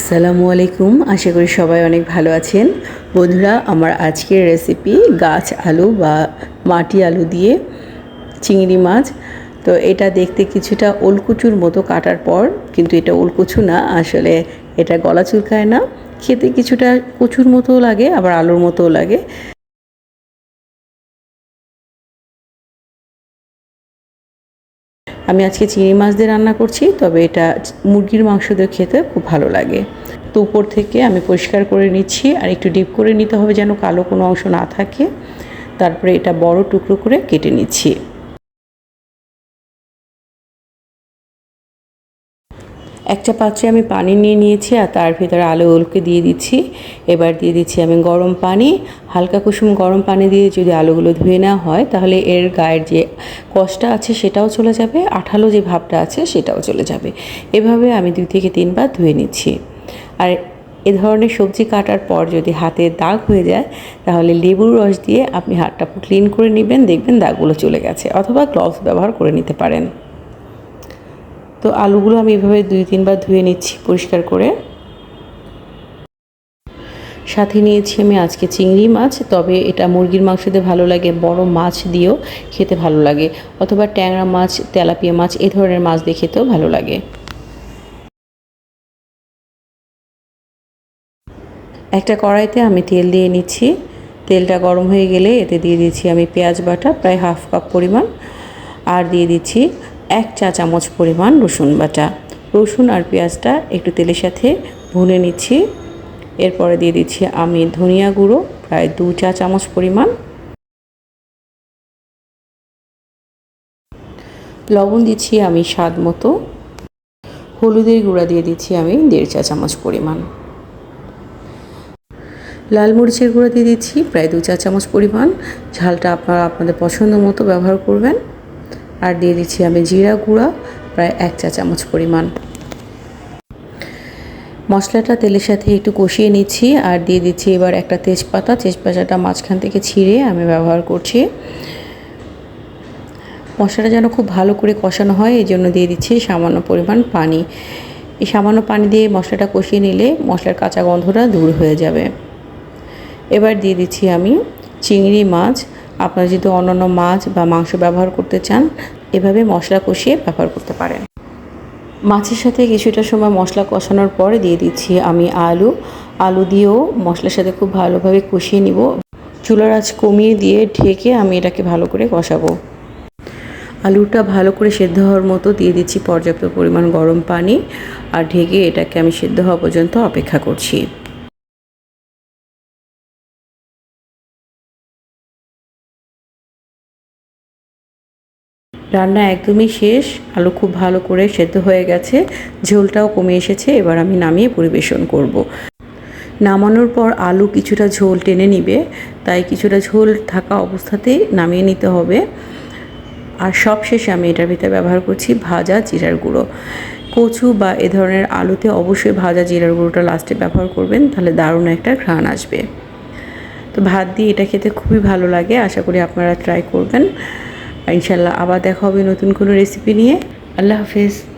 আসসালামু আলাইকুম। আশা করি সবাই অনেক ভালো আছেন। বন্ধুরা, আমার আজকের রেসিপি গাছ আলু বা মাটি আলু দিয়ে চিংড়ি মাছ। তো এটা দেখতে কিছুটা ওলকুচুর মতো কাটার পর, কিন্তু এটা ওলকুচু না, আসলে এটা গলা চুলকায় না। খেতে কিছুটা কচুর মতো লাগে, আবার আলুর মতোও লাগে। আজকে চিংড়ি মাছ দিয়ে রান্না করছি, তবে এটা মুরগির মাংস দিয়ে খেতে খুব ভালো লাগে। তো উপর থেকে আমি পরিষ্কার করে নিচ্ছি, আর একটু ডিপ করে নিতে হবে যেন কালো কোনো অংশ না থাকে। তারপরে এটা বড় টুকরো করে কেটে নিচ্ছি। একটা পাত্রে আমি পানি নিয়ে নিয়েছি আর তার ভিতরে আলু ওলকে দিয়ে দিচ্ছি। এবার দিয়ে দিচ্ছি আমি গরম পানি। হালকা কুসুম গরম পানি দিয়ে যদি আলুগুলো ধুয়ে নেওয়া হয়, তাহলে এর গায়ের যে কষটা আছে সেটাও চলে যাবে, আঠালো যে ভাবটা আছে সেটাও চলে যাবে। এভাবে আমি দুই থেকে তিনবার ধুয়ে নিচ্ছি। আর এ ধরনের সবজি কাটার পর যদি হাতে দাগ হয়ে যায়, তাহলে লেবুর রস দিয়ে আপনি হাতটা ক্লিন করে নেবেন, দেখবেন দাগগুলো চলে গেছে অথবা গ্লভস ব্যবহার করে নিতে পারেন। তো আলুগুলো আমি এভাবে দুই তিনবার ধুয়ে নিচ্ছি পরিষ্কার করে। সাথে নিয়েছি আমি আজকে চিংড়ি মাছ, তবে এটা মুরগির মাংস দিয়ে ভালো লাগে, বড় মাছ দিয়েও খেতে ভালো লাগে, অথবা ট্যাংরা মাছ, তেলাপিয়া মাছ, এ ধরনের মাছ দিয়ে খেতেও ভালো লাগে। একটা কড়াইতে আমি তেল দিয়ে নিচ্ছি। তেলটা গরম হয়ে গেলে এতে দিয়ে দিচ্ছি আমি পেঁয়াজ বাটা, প্রায় হাফ কাপ পরিমাণ, আর দিয়ে দিচ্ছি এক চা চামচ পরিমাণ রসুন বাটা। রসুন আর পেঁয়াজটা একটু তেলের সাথে ভুনে নিচ্ছি। এরপরে দিয়ে দিচ্ছি আমি ধনিয়া গুঁড়ো, প্রায় দু চা চামচ পরিমাণ। লবণ দিচ্ছি আমি স্বাদ মতো। হলুদের গুঁড়া দিয়ে দিচ্ছি আমি দেড় চা চামচ পরিমাণ। লাল মরিচের গুঁড়া দিয়ে দিচ্ছি, প্রায় দু চা চামচ পরিমাণ। ঝালটা আপনারা আপনাদের পছন্দ মতো ব্যবহার করবেন। আর দিয়ে দিচ্ছি আমি জিরা গুঁড়া, প্রায় এক চা চামচ পরিমাণ। মশলাটা তেলের সাথে একটু কষিয়ে নিচ্ছি আর দিয়ে দিচ্ছি এবার একটা তেজপাতা। তেজপাতাটা মাঝখান থেকে ছিঁড়ে আমি ব্যবহার করছি। মশলাটা যেন খুব ভালো করে কষানো হয়, এই জন্য দিয়ে দিচ্ছি সামান্য পরিমাণ পানি। এই সামান্য পানি দিয়ে মশলাটা কষিয়ে নিলে মশলার কাঁচা গন্ধটা দূর হয়ে যাবে। এবার দিয়ে দিচ্ছি আমি চিংড়ি মাছ। আপনারা যদি অন্যান্য মাছ বা মাংস ব্যবহার করতে চান, এভাবে মশলা কষিয়ে ব্যবহার করতে পারেন। মাছের সাথে কিছুটা সময় মশলা কষানোর পরে দিয়ে দিচ্ছি আমি আলু। আলু দিয়েও মশলার সাথে খুব ভালোভাবে কষিয়ে নিব। চুলার আঁচ কমিয়ে দিয়ে ঢেকে আমি এটাকে ভালো করে কষাবো। আলুটা ভালো করে সেদ্ধ হওয়ার মতো দিয়ে দিচ্ছি পর্যাপ্ত পরিমাণ গরম পানি। আর ঢেকে এটাকে আমি সেদ্ধ হওয়া পর্যন্ত অপেক্ষা করছি। রান্না একদমই শেষ, আলু খুব ভালো করে সেদ্ধ হয়ে গেছে, ঝোলটাও কমে এসেছে, এবার আমি নামিয়ে পরিবেশন করব। নামানোর পর আলু কিছুটা ঝোল টেনে নিবে, তাই কিছুটা ঝোল থাকা অবস্থাতেই নামিয়ে নিতে হবে। আর সব শেষে আমি এটার ভিতরে ব্যবহার করছি ভাজা জিরার গুঁড়ো। কচু বা এ ধরনের আলুতে অবশ্যই ভাজা জিরার গুঁড়োটা লাস্টে ব্যবহার করবেন, তাহলে দারুণ একটা ঘ্রাণ আসবে। তো ভাত দিয়ে এটা খেতে খুবই ভালো লাগে, আশা করি আপনারা ট্রাই করবেন। ইনশাল্লাহ আবার দেখা হবে নতুন কোনো রেসিপি নিয়ে। আল্লাহ হাফেজ।